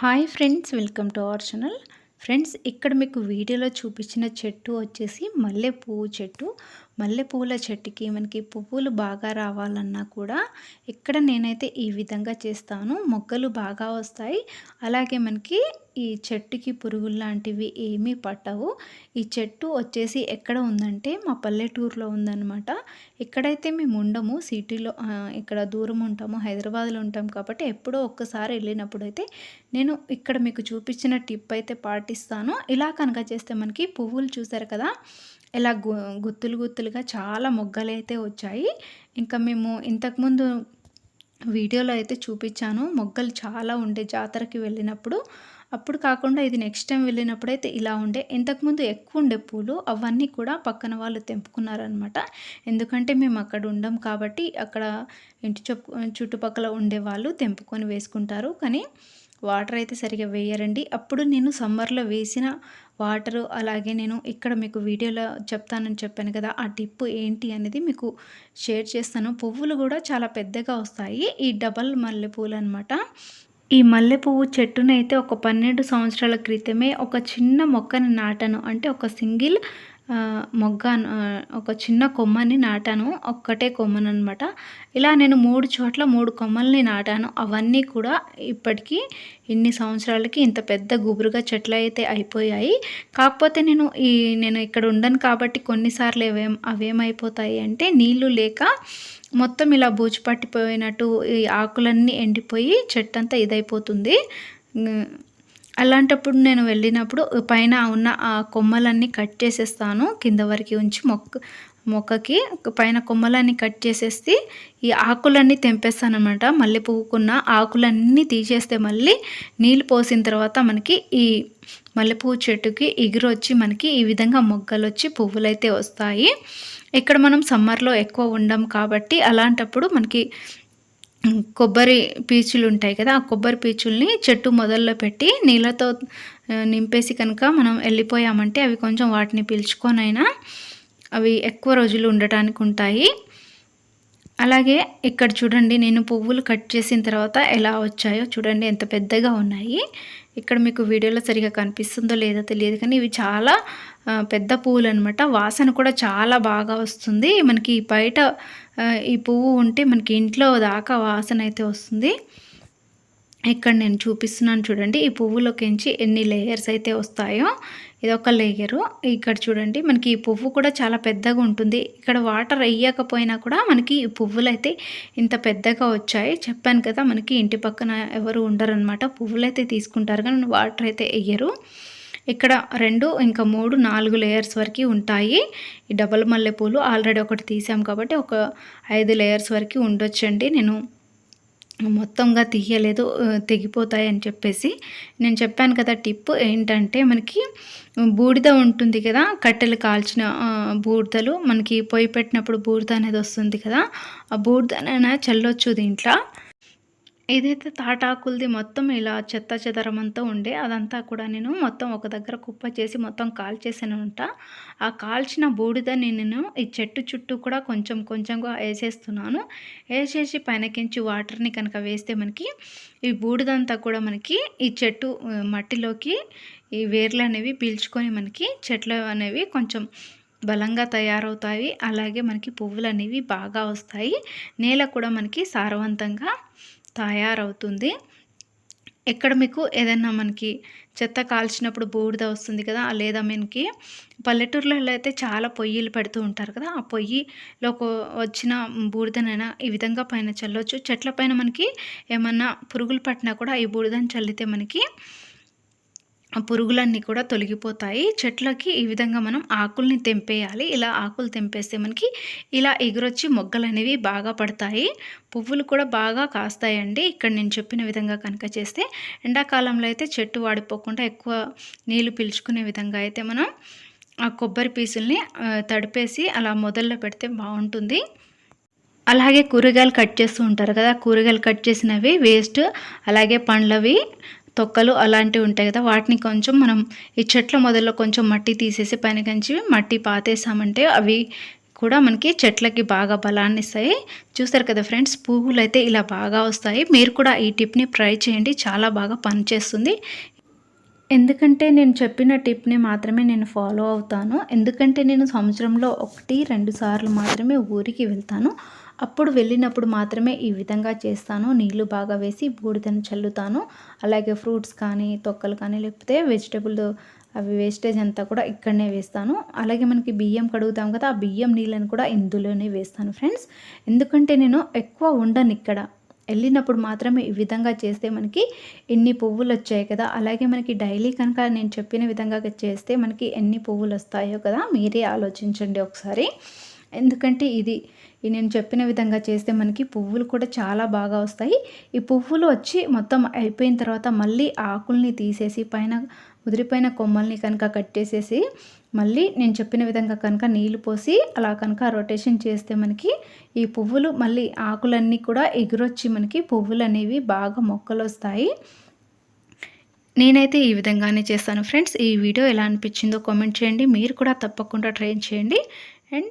Hi friends welcome to our channel. Friends ఇక్కడ మీకు వీడియోలో చూపించిన చెట్టు వచ్చేసి మల్లె పువ్వు చెట్టు. మల్లెపూల చెట్టుకి మనకి పువ్వులు బాగా రావాలన్నా కూడా ఇక్కడ నేనైతే ఈ విధంగా చేస్తాను. మొగ్గలు బాగా వస్తాయి. అలాగే మనకి ఈ చెట్టుకి పురుగులు లాంటివి ఏమీ పట్టవు. ఈ చెట్టు వచ్చేసి ఎక్కడ ఉందంటే మా పల్లెటూరులో ఉందన్నమాట. ఇక్కడైతే మేము ఉండము. సిటీలో ఇక్కడ దూరం ఉంటాము. హైదరాబాద్లో ఉంటాం కాబట్టి ఎప్పుడో ఒక్కసారి వెళ్ళినప్పుడు అయితే నేను ఇక్కడ మీకు చూపించిన టిప్ అయితే పాటిస్తాను. ఇలా కనుక చేస్తే మనకి పువ్వులు చూసారు కదా ఇలా గు గుత్తులు యాక్చువల్గా చాలా మొగ్గలు అయితే వచ్చాయి. ఇంకా మేము ఇంతకుముందు వీడియోలో అయితే చూపించాను. మొగ్గలు చాలా ఉండే జాతరకి వెళ్ళినప్పుడు. అప్పుడు కాకుండా ఇది నెక్స్ట్ టైం వెళ్ళినప్పుడు అయితే ఇలా ఉండే. ఇంతకుముందు ఎక్కువ ఉండే పూలు అవన్నీ కూడా పక్కన వాళ్ళు తెంపుకున్నారనమాట ఎందుకంటే మేము అక్కడ ఉండం కాబట్టి అక్కడ ఇంటి చుట్టుపక్కల ఉండే వాళ్ళు తెంపుకొని వేసుకుంటారు. కానీ వాటర్ అయితే సరిగా వేయరండి. అప్పుడు నేను సమ్మర్లో వేసిన వాటరు అలాగే నేను ఇక్కడ మీకు వీడియోలో చెప్తానని చెప్పాను కదా ఆ టిప్ ఏంటి అనేది మీకు షేర్ చేస్తాను. పువ్వులు కూడా చాలా పెద్దగా వస్తాయి. ఈ డబల్ మల్లెపూలు అనమాట ఈ మల్లె పువ్వు చెట్టునైతే ఒక పన్నెండు సంవత్సరాల క్రితమే ఒక చిన్న మొక్కని నాటాను. అంటే ఒక సింగిల్ మొగ్గ ఒక చిన్న కొమ్మని నాటాను. ఒక్కటే కొమ్మను అనమాట ఇలా నేను మూడు చోట్ల మూడు కొమ్మల్ని నాటాను. అవన్నీ కూడా ఇప్పటికీ ఇన్ని సంవత్సరాలకి ఇంత పెద్ద గుబురుగా చెట్లు అయితే అయిపోయాయి. కాకపోతే నేను ఈ నేను ఇక్కడ ఉండను కాబట్టి కొన్నిసార్లు ఏం అవేమైపోతాయి అంటే నీళ్ళు లేక మొత్తం ఇలా బూజు పట్టిపోయినట్టు ఈ ఆకులన్నీ ఎండిపోయి చెట్టు అంతా ఇదైపోతుంది అలాంటప్పుడు నేను వెళ్ళినప్పుడు పైన ఉన్న ఆ కొమ్మలన్నీ కట్ చేసేస్తాను. కింద వరకు ఉంచి మొక్క మొక్కకి పైన కొమ్మలన్నీ కట్ చేసేసి ఈ ఆకులన్నీ తెంపేస్తానమాట మళ్ళీ పువ్వుకున్న ఆకులన్నీ తీసేస్తే మళ్ళీ నీళ్ళు పోసిన తర్వాత మనకి ఈ మల్లెపువ్వు చెట్టుకి ఎగురు వచ్చి మనకి ఈ విధంగా మొగ్గలు వచ్చి పువ్వులైతే వస్తాయి. ఇక్కడ మనం సమ్మర్లో ఎక్కువ ఉండం కాబట్టి అలాంటప్పుడు మనకి కొబ్బరి పీచులు ఉంటాయి కదా ఆ కొబ్బరి పీచుల్ని చెట్టు మొదల్లో పెట్టి నీళ్ళతో నింపేసి కనుక మనం వెళ్ళిపోయామంటే అవి కొంచెం వాటిని పీల్చుకొనైనా అవి ఎక్కువ రోజులు ఉండటానికి ఉంటాయి అలాగే ఇక్కడ చూడండి నేను పువ్వులు కట్ చేసిన తర్వాత ఎలా వచ్చాయో చూడండి ఎంత పెద్దగా ఉన్నాయి. ఇక్కడ మీకు వీడియోలో సరిగా కనిపిస్తుందో లేదో తెలియదు కానీ ఇవి చాలా పెద్ద పువ్వులు అనమాట వాసన కూడా చాలా బాగా వస్తుంది. మనకి బయట ఈ పువ్వు ఉంటే మనకి ఇంట్లో దాకా వాసన అయితే వస్తుంది. ఇక్కడ నేను చూపిస్తున్నాను చూడండి ఈ పువ్వులోకించి ఎన్ని లేయర్స్ అయితే వస్తాయో. ఇది ఒక లేయరు ఇక్కడ చూడండి మనకి ఈ పువ్వు కూడా చాలా పెద్దగా ఉంటుంది. ఇక్కడ వాటర్ వేయకపోయినా కూడా మనకి ఈ పువ్వులు అయితే ఇంత పెద్దగా వచ్చాయి. చెప్పాను కదా మనకి ఇంటి పక్కన ఎవరు ఉండరనమాట పువ్వులు అయితే తీసుకుంటారు కానీ వాటర్ అయితే వేయరు. ఇక్కడ రెండు ఇంకా మూడు నాలుగు లేయర్స్ వరకు ఉంటాయి. ఈ డబల్ మల్లెపూలు ఆల్రెడీ ఒకటి తీసాం కాబట్టి ఒక ఐదు లేయర్స్ వరకు ఉండొచ్చండి. నేను మొత్తంగా తీయలేదు తెగిపోతాయి అని చెప్పేసి. నేను చెప్పాను కదా టిప్ ఏంటంటే మనకి బూడిద ఉంటుంది కదా కట్టెలు కాల్చిన బూడిదలు. మనకి పొయ్యి పెట్టినప్పుడు బూడిద అనేది వస్తుంది కదా ఆ బూడిదనైనా చల్లొచ్చు దీంట్లో. ఏదైతే తాటాకులది మొత్తం ఇలా చెత్త చెదరమంతా ఉండే అదంతా కూడా నేను మొత్తం ఒక దగ్గర కుప్ప చేసి మొత్తం కాల్చేసానంట ఆ కాల్చిన బూడిదని నేను ఈ చెట్టు చుట్టూ కూడా కొంచెం కొంచెంగా వేసేస్తున్నాను. వేసేసి పైనకించి వాటర్ని కనుక వేస్తే మనకి ఈ బూడిదంతా కూడా మనకి ఈ చెట్టు మట్టిలోకి ఈ వేర్లు అనేవి పీల్చుకొని మనకి చెట్లు అనేవి కొంచెం బలంగా తయారవుతాయి. అలాగే మనకి పువ్వులు అనేవి బాగా వస్తాయి. నేల కూడా మనకి సారవంతంగా తయారవుతుంది. ఎక్కడ మీకు ఏదైనా మనకి చెత్త కాల్చినప్పుడు బూడిద వస్తుంది కదా లేదా మనకి పల్లెటూర్లలో అయితే చాలా పొయ్యిలు పెడుతూ ఉంటారు కదా ఆ పొయ్యిలో వచ్చిన బూడిదనైనా ఈ విధంగా పైన చల్లవచ్చు చెట్ల పైన మనకి ఏమన్నా పురుగులు పట్టినా కూడా ఈ బూడిదని చల్లితే మనకి పురుగులన్నీ కూడా తొలగిపోతాయి. చెట్లకి ఈ విధంగా మనం ఆకుల్ని తెంపేయాలి. ఇలా ఆకులు తెంపేస్తే మనకి ఇలా ఎగురొచ్చి మొగ్గలు అనేవి బాగా పడతాయి. పువ్వులు కూడా బాగా కాస్తాయండి. ఇక్కడ నేను చెప్పిన విధంగా కనుక చేస్తే ఎండాకాలంలో అయితే చెట్టు వాడిపోకుండా ఎక్కువ నీళ్ళు పీల్చుకునే విధంగా అయితే మనం ఆ కొబ్బరి పీసుల్ని తడిపేసి అలా మొదల్లో పెడితే బాగుంటుంది. అలాగే కూరగాయలు కట్ చేస్తూ ఉంటారు కదా. కూరగాయలు కట్ చేసినవి వేస్ట్. అలాగే పండ్లవి తొక్కలు అలాంటివి ఉంటాయి కదా వాటిని కొంచెం మనం ఈ చెట్ల మొదల్లో కొంచెం మట్టి తీసేసి పైన కంచి మట్టి పాతేసామంటే అవి కూడా మనకి చెట్లకి బాగా బలాన్ని ఇస్తాయి. చూస్తారు కదా ఫ్రెండ్స్ పువ్వులు అయితే ఇలా బాగా వస్తాయి. మీరు కూడా ఈ టిప్ని ట్రై చేయండి చాలా బాగా పనిచేస్తుంది. ఎందుకంటే నేను చెప్పిన టిప్ని మాత్రమే నేను ఫాలో అవుతాను. ఎందుకంటే నేను సంవత్సరంలో ఒకటి రెండు సార్లు మాత్రమే ఊరికి వెళ్తాను. అప్పుడు వెళ్ళినప్పుడు మాత్రమే ఈ విధంగా చేస్తాను. నీళ్ళు బాగా వేసి బూడిదను చల్లుతాను. అలాగే ఫ్రూట్స్ కానీ తొక్కలు కానీ లేకపోతే వెజిటబుల్ అవి వేస్టేజ్ అంతా కూడా ఇక్కడనే వేస్తాను. అలాగే మనకి బియ్యం కడుగుతాం కదా ఆ బియ్యం నీళ్ళని కూడా ఇందులోనే వేస్తాను ఫ్రెండ్స్. ఎందుకంటే నేను ఎక్కువ ఉండను ఇక్కడ. వెళ్ళినప్పుడు మాత్రమే ఈ విధంగా చేస్తే మనకి ఎన్ని పువ్వులు వచ్చాయి కదా అలాగే మనకి డైలీ కనుక నేను చెప్పిన విధంగా చేస్తే మనకి ఎన్ని పువ్వులు వస్తాయో కదా మీరే ఆలోచించండి ఒకసారి. ఎందుకంటే ఇది నేను చెప్పిన విధంగా చేస్తే మనకి పువ్వులు కూడా చాలా బాగా వస్తాయి. ఈ పువ్వులు వచ్చి మొత్తం అయిపోయిన తర్వాత మళ్ళీ ఆకుల్ని తీసేసి పైన ముదిరిపోయిన కొమ్మల్ని కనుక కట్టేసేసి మళ్ళీ నేను చెప్పిన విధంగా కనుక నీళ్ళు పోసి అలా కనుక రొటేషన్ చేస్తే మనకి ఈ పువ్వులు మళ్ళీ ఆకులన్నీ కూడా ఎగురొచ్చి మనకి పువ్వులు అనేవి బాగా మొక్కలు వస్తాయి. నేనైతే ఈ విధంగానే చేస్తాను. ఫ్రెండ్స్ ఈ వీడియో ఎలా అనిపించిందో కామెంట్ చేయండి. మీరు కూడా తప్పకుండా ట్రై చేయండి. And